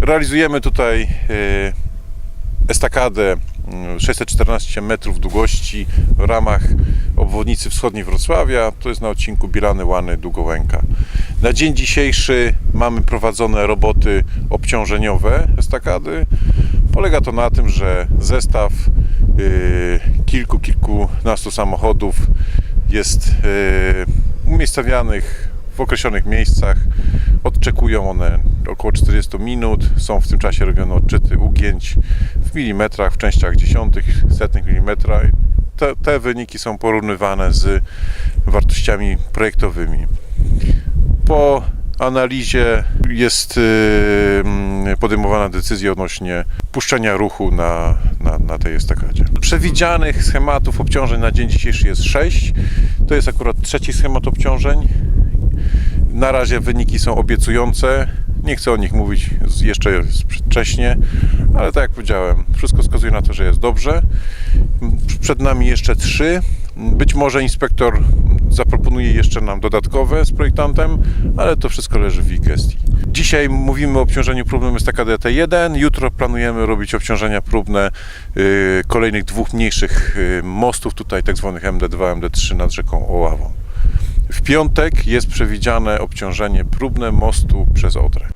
Realizujemy tutaj e, estakadę mm, 614 metrów długości w ramach obwodnicy wschodniej Wrocławia. To jest na odcinku Bilany Łany Długołęka. Na dzień dzisiejszy mamy prowadzone roboty obciążeniowe estakady. Polega to na tym, że zestaw y, kilku, kilkunastu samochodów jest y, umiejscowianych w określonych miejscach. Odczekują one około 40 minut. Są w tym czasie robione odczyty ugięć w milimetrach, w częściach dziesiątych, setnych milimetra. Te, te wyniki są porównywane z wartościami projektowymi. Po analizie jest yy, mm, podejmowana decyzja odnośnie puszczenia ruchu na, na, na tej estakadzie. Przewidzianych schematów obciążeń na dzień dzisiejszy jest 6. To jest akurat trzeci schemat obciążeń. Na razie wyniki są obiecujące. Nie chcę o nich mówić, jeszcze wcześnie, ale tak jak powiedziałem, wszystko wskazuje na to, że jest dobrze. Przed nami jeszcze trzy. Być może inspektor zaproponuje jeszcze nam dodatkowe z projektantem, ale to wszystko leży w ich gestii. Dzisiaj mówimy o obciążeniu próbnym estakady T1. Jutro planujemy robić obciążenia próbne y, kolejnych dwóch mniejszych y, mostów, tutaj zwanych MD2, MD3 nad rzeką Oławą. W piątek jest przewidziane obciążenie próbne mostu przez Odrę.